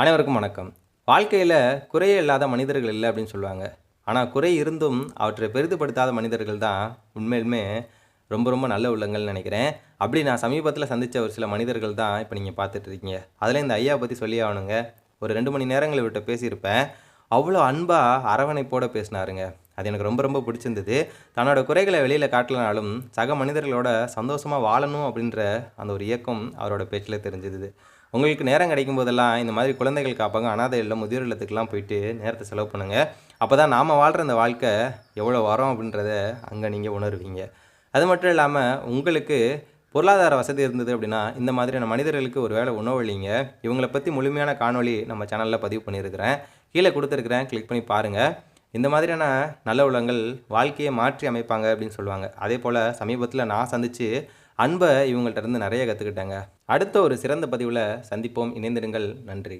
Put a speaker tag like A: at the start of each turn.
A: அனைவருக்கும் வணக்கம். வாழ்க்கையில் குறையே இல்லாத மனிதர்கள் இல்லை அப்படின்னு சொல்லுவாங்க. ஆனால் குறை இருந்தும் அவற்றை பெரிதுபடுத்தாத மனிதர்கள் தான் உண்மையிலுமே ரொம்ப ரொம்ப நல்ல உள்ளங்கள்னு நினைக்கிறேன். அப்படி நான் சமீபத்தில் சந்தித்த ஒரு சில மனிதர்கள் தான் இப்போ நீங்கள் பார்த்துட்டு இருக்கீங்க. அதில் இந்த ஐயா பற்றி சொல்லி ஆகணுங்க. ஒரு ரெண்டு மணி நேரங்களை விட்டு பேசியிருப்பேன். அவ்வளோ அன்பாக அரவணைப்போட பேசினாருங்க. அது எனக்கு ரொம்ப ரொம்ப பிடிச்சிருந்தது. தன்னோட குறைகளை வெளியில் காட்டலனாலும் சக மனிதர்களோட சந்தோஷமாக வாழணும் அப்படின்ற அந்த ஒரு இயக்கம் அவரோட பேச்சில் தெரிஞ்சுது. உங்களுக்கு நேரம் கிடைக்கும் போதெல்லாம் இந்த மாதிரி குழந்தைகள் காப்பாங்க அனாதை இல்லம் முதியோர் இல்லத்துக்கெலாம் போயிட்டு நேரத்தை செலவு பண்ணுங்கள் அப்போ தான் நாம் வாழ்கிற இந்த வாழ்க்கை எவ்வளோ வரோம் அப்படின்றத அங்கே நீங்கள் உணர்வீங்க. அது மட்டும் இல்லாமல் உங்களுக்கு பொருளாதார வசதி இருந்தது அப்படின்னா இந்த மாதிரியான மனிதர்களுக்கு ஒரு வேளை இல்லைங்க. இவங்களை பற்றி முழுமையான காணொலி நம்ம சேனலில் பதிவு பண்ணியிருக்கிறேன். கீழே கொடுத்துருக்குறேன் கிளிக் பண்ணி பாருங்கள் இந்த மாதிரியான நல்ல உள்ளங்கள் வாழ்க்கையை மாற்றி அமைப்பாங்க அப்படின்னு சொல்லுவாங்க. அதே போல் சமீபத்தில் நான் சந்தித்து அன்பை இவங்கள்ட்ட இருந்து நிறைய கற்றுக்கிட்டேங்க அடுத்த ஒரு சிறந்த பதிவில் சந்திப்போம். இணைந்திருங்கள். நன்றி.